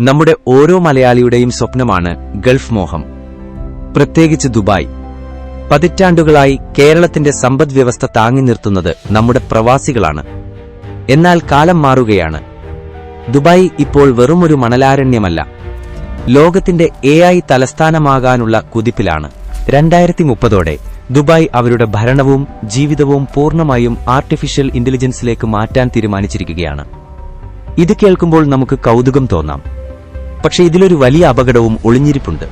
നമ്മുടെ ഓരോ മലയാളിയുടെയും സ്വപ്നമാണ് ഗൾഫ് മോഹം. പ്രത്യേകിച്ച് ദുബായ്. പതിറ്റാണ്ടുകളായി കേരളത്തിന്റെ സമ്പദ് വ്യവസ്ഥ താങ്ങി നിർത്തുന്നത് നമ്മുടെ പ്രവാസികളാണ്. എന്നാൽ കാലം മാറുകയാണ്. ദുബായ് ഇപ്പോൾ വെറുമൊരു മണലാരണ്യമല്ല. ലോകത്തിന്റെ എ ഐ തലസ്ഥാനമാകാനുള്ള കുതിപ്പിലാണ്. രണ്ടായിരത്തി മുപ്പതോടെ ദുബായ് അവരുടെ ഭരണവും ജീവിതവും പൂർണമായും ആർട്ടിഫിഷ്യൽ ഇന്റലിജൻസിലേക്ക് മാറ്റാൻ തീരുമാനിച്ചിരിക്കുകയാണ്. ഇത് കേൾക്കുമ്പോൾ നമുക്ക് കൗതുകം തോന്നാം. പക്ഷേ ഇതിലൊരു വലിയ അപകടവും ഒളിഞ്ഞിരിപ്പുണ്ട്.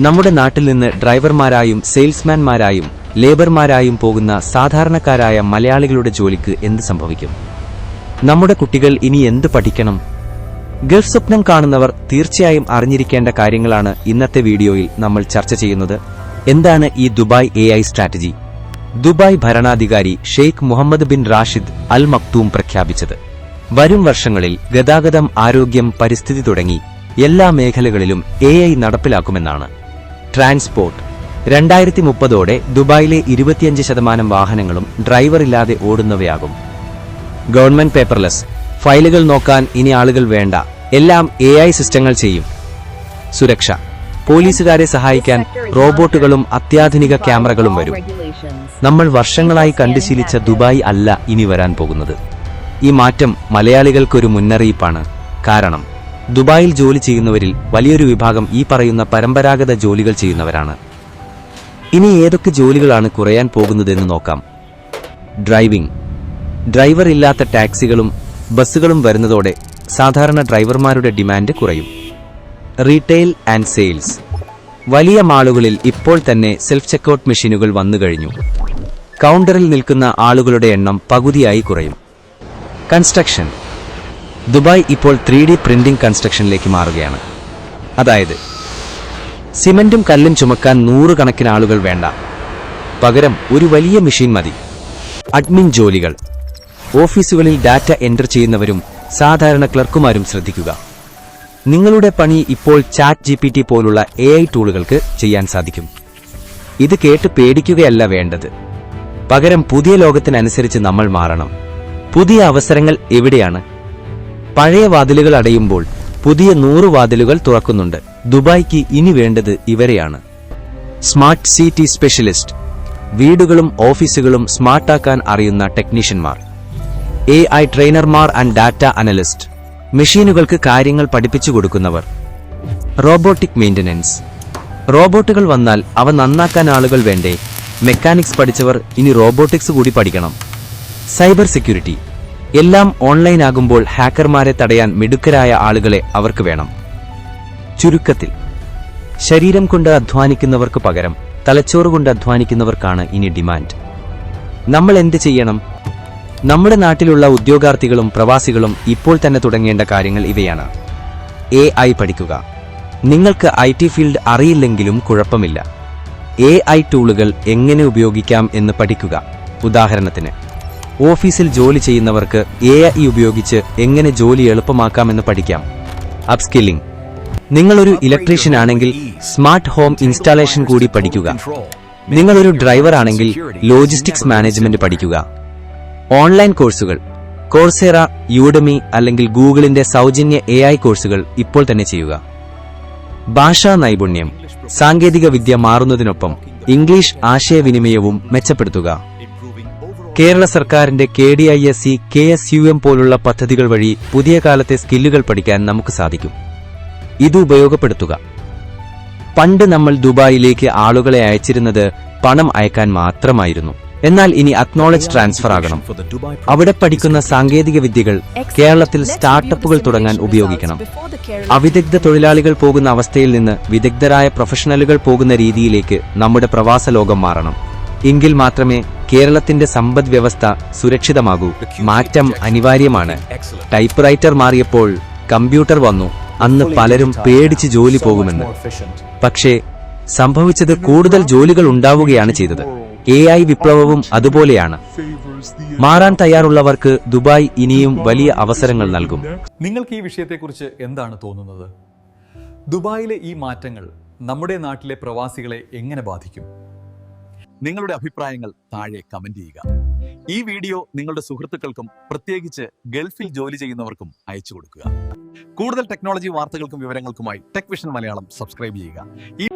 നമ്മുടെ നാട്ടിൽ നിന്ന് ഡ്രൈവർമാരായും സെയിൽസ്മാൻമാരായും ലേബർമാരായും പോകുന്ന സാധാരണക്കാരായ മലയാളികളുടെ ജോലിക്ക് എന്ത് സംഭവിക്കും? നമ്മുടെ കുട്ടികൾ ഇനി എന്ത് പഠിക്കണം? ഗൾഫ് സ്വപ്നം കാണുന്നവർ തീർച്ചയായും അറിഞ്ഞിരിക്കേണ്ട കാര്യങ്ങളാണ് ഇന്നത്തെ വീഡിയോയിൽ നമ്മൾ ചർച്ച ചെയ്യുന്നത്. എന്താണ് ഈ ദുബായ് എ സ്ട്രാറ്റജി? ദുബായ് ഭരണാധികാരി Sheikh Mohammed bin Rashid Al Maktoum പ്രഖ്യാപിച്ചത്. വരും വർഷങ്ങളിൽ ഗതാഗതം ആരോഗ്യം പരിസ്ഥിതി തുടങ്ങി എല്ലാ മേഖലകളിലും എ ഐ നടപ്പിലാക്കുമെന്നാണ്. ട്രാൻസ്പോർട്ട് രണ്ടായിരത്തി മുപ്പതോടെ ദുബായിലെ ഇരുപത്തിയഞ്ച് ശതമാനം വാഹനങ്ങളും ഡ്രൈവർ ഇല്ലാതെ ഓടുന്നവയാകും. ഗവൺമെന്റ് പേപ്പർലെസ് ഫയലുകൾ നോക്കാൻ ഇനി ആളുകൾ വേണ്ട. എല്ലാം എ സിസ്റ്റങ്ങൾ ചെയ്യും. സുരക്ഷ. പോലീസുകാരെ സഹായിക്കാൻ റോബോട്ടുകളും അത്യാധുനിക ക്യാമറകളും വരും. നമ്മൾ വർഷങ്ങളായി കണ്ടുശീലിച്ച ദുബായ് അല്ല ഇനി വരാൻ പോകുന്നത്. ഈ മാറ്റം മലയാളികൾക്കൊരു മുന്നറിയിപ്പാണ്. കാരണം ദുബായിൽ ജോലി ചെയ്യുന്നവരിൽ വലിയൊരു വിഭാഗം ഈ പറയുന്ന പരമ്പരാഗത ജോലികൾ ചെയ്യുന്നവരാണ്. ഇനി ഏതൊക്കെ ജോലികളാണ് കുറയാൻ പോകുന്നതെന്ന് നോക്കാം. ഡ്രൈവിംഗ്. ഡ്രൈവർ ഇല്ലാത്ത ടാക്സികളും ബസ്സുകളും വരുന്നതോടെ സാധാരണ ഡ്രൈവർമാരുടെ ഡിമാൻഡ് കുറയും. Retail and sales. വലിയ മാളുകളിൽ ഇപ്പോൾ തന്നെ സെൽഫ് ചെക്കൗട്ട് മെഷീനുകൾ വന്നു കഴിഞ്ഞു. കൗണ്ടറിൽ നിൽക്കുന്ന ആളുകളുടെ എണ്ണം പകുതിയായി കുറയും. കൺസ്ട്രക്ഷൻ. ദുബായ് ഇപ്പോൾ ത്രീ ഡി പ്രിന്റിംഗ് കൺസ്ട്രക്ഷനിലേക്ക് മാറുകയാണ്. അതായത് സിമന്റും കല്ലും ചുമക്കാൻ നൂറുകണക്കിന് ആളുകൾ വേണ്ട. പകരം ഒരു വലിയ മെഷീൻ മതി. അഡ്മിൻ ജോലികൾ. ഓഫീസുകളിൽ ഡാറ്റ എന്റർ ചെയ്യുന്നവരും സാധാരണ ക്ലർക്കുമാരും ശ്രദ്ധിക്കുക. നിങ്ങളുടെ പണി ഇപ്പോൾ ചാറ്റ് ജി പി ടി പോലുള്ള എ ഐ ടൂളുകൾക്ക് ചെയ്യാൻ സാധിക്കും. ഇത് കേട്ട് പേടിക്കുകയല്ല വേണ്ടത്. പകരം പുതിയ ലോകത്തിനനുസരിച്ച് നമ്മൾ മാറണം. പുതിയ അവസരങ്ങൾ എവിടെയാണ്? പഴയ വാതിലുകൾ അടയുമ്പോൾ പുതിയ നൂറ് വാതിലുകൾ തുറക്കുന്നുണ്ട്. ദുബായ്ക്ക് ഇനി വേണ്ടത് ഇവരെയാണ്. Smart city specialist. വീടുകളും ഓഫീസുകളും സ്മാർട്ടാക്കാൻ അറിയുന്ന ടെക്നീഷ്യന്മാർ. എ ഐ ട്രെയിനർമാർ ആൻഡ് ഡാറ്റ അനലിസ്റ്റ്. മെഷീനുകൾക്ക് കാര്യങ്ങൾ പഠിപ്പിച്ചു കൊടുക്കുന്നവർ. Robotic maintenance. റോബോട്ടുകൾ വന്നാൽ അവ നന്നാക്കാൻ ആളുകൾ വേണ്ടേ? മെക്കാനിക്സ് പഠിച്ചവർ ഇനി റോബോട്ടിക്സ് കൂടി പഠിക്കണം. Cyber security. എല്ലാം ഓൺലൈൻ ആകുമ്പോൾ ഹാക്കർമാരെ തടയാൻ മിടുക്കരായ ആളുകളെ അവർക്ക് വേണം. ചുരുക്കത്തിൽ ശരീരം കൊണ്ട് അധ്വാനിക്കുന്നവർക്ക് പകരം തലച്ചോറ് കൊണ്ട് അധ്വാനിക്കുന്നവർക്കാണ് ഇനി ഡിമാൻഡ്. നമ്മൾ എന്ത് ചെയ്യണം? നമ്മുടെ നാട്ടിലുള്ള ഉദ്യോഗാർത്ഥികളും പ്രവാസികളും ഇപ്പോൾ തന്നെ തുടങ്ങേണ്ട കാര്യങ്ങൾ ഇവയാണ്. എ ഐ പഠിക്കുക. നിങ്ങൾക്ക് ഐ ടി ഫീൽഡ് അറിയില്ലെങ്കിലും കുഴപ്പമില്ല. എ ഐ ടൂളുകൾ എങ്ങനെ ഉപയോഗിക്കാം എന്ന് പഠിക്കുക. ഉദാഹരണത്തിന് ഓഫീസിൽ ജോലി ചെയ്യുന്നവർക്ക് എ ഐ ഉപയോഗിച്ച് എങ്ങനെ ജോലി എളുപ്പമാക്കാമെന്ന് പഠിക്കാം. അപ്സ്കില്ലിംഗ് നിങ്ങളൊരു ഇലക്ട്രീഷ്യൻ ആണെങ്കിൽ സ്മാർട്ട് ഹോം ഇൻസ്റ്റാളേഷൻ കൂടി പഠിക്കുക. നിങ്ങളൊരു ഡ്രൈവർ ആണെങ്കിൽ ലോജിസ്റ്റിക്സ് മാനേജ്മെന്റ് പഠിക്കുക. ഓൺലൈൻ കോഴ്സുകൾ കോഴ്സേറ യൂഡമി അല്ലെങ്കിൽ ഗൂഗിളിന്റെ സൗജന്യ എ ഐ കോഴ്സുകൾ ഇപ്പോൾ തന്നെ ചെയ്യുക. ഭാഷാ നൈപുണ്യം. സാങ്കേതിക വിദ്യ മാറുന്നതിനൊപ്പം ഇംഗ്ലീഷ് ആശയവിനിമയവും മെച്ചപ്പെടുത്തുക. കേരള സർക്കാരിന്റെ K D I S C K S U M പോലുള്ള പദ്ധതികൾ വഴി പുതിയ കാലത്തെ സ്കില്ലുകൾ പഠിക്കാൻ നമുക്ക് സാധിക്കും. ഇത് ഉപയോഗപ്പെടുത്തുക. പണ്ട് നമ്മൾ ദുബായിലേക്ക് ആളുകളെ അയച്ചിരുന്നത് പണം അയക്കാൻ മാത്രമായിരുന്നു. എന്നാൽ ഇനി അക്നോളജ് ട്രാൻസ്ഫർ ആകണം. അവിടെ പഠിക്കുന്ന സാങ്കേതിക വിദ്യകൾ കേരളത്തിൽ സ്റ്റാർട്ടപ്പുകൾ തുടങ്ങാൻ ഉപയോഗിക്കണം. അവിദഗ്ധ തൊഴിലാളികൾ പോകുന്ന അവസ്ഥയിൽ നിന്ന് വിദഗ്ധരായ പ്രൊഫഷണലുകൾ പോകുന്ന രീതിയിലേക്ക് നമ്മുടെ പ്രവാസ ലോകം മാറണം. എങ്കിൽ മാത്രമേ കേരളത്തിന്റെ സമ്പദ് വ്യവസ്ഥ സുരക്ഷിതമാകൂ. മാറ്റം അനിവാര്യമാണ്. ടൈപ്പ് റൈറ്റർ മാറിയപ്പോൾ കമ്പ്യൂട്ടർ വന്നു. അന്ന് പലരും പേടിച്ച് ജോലി പോകുമെന്ന്. പക്ഷേ സംഭവിച്ചത് കൂടുതൽ ജോലികൾ ഉണ്ടാവുകയാണ് ചെയ്തത്. എ ഐ വിപ്ലവവും അതുപോലെയാണ്. മാറാൻ തയ്യാറുള്ളവർക്ക് ദുബായ് ഇനിയും വലിയ അവസരങ്ങൾ നൽകും. നിങ്ങൾക്ക് ഈ വിഷയത്തെക്കുറിച്ച് എന്താണ് തോന്നുന്നത്? ദുബായിലെ ഈ മാറ്റങ്ങൾ നമ്മുടെ നാട്ടിലെ പ്രവാസികളെ എങ്ങനെ ബാധിക്കും? നിങ്ങളുടെ അഭിപ്രായങ്ങൾ താഴെ കമന്റ് ചെയ്യുക. ഈ വീഡിയോ നിങ്ങളുടെ സുഹൃത്തുക്കൾക്കും പ്രത്യേകിച്ച് ഗൾഫിൽ ജോലി ചെയ്യുന്നവർക്കും അയച്ചു കൊടുക്കുക. കൂടുതൽ ടെക്നോളജി വാർത്തകൾക്കും വിവരങ്ങൾക്കുമായി ടെക് വിഷൻ മലയാളം സബ്സ്ക്രൈബ് ചെയ്യുക. ഈ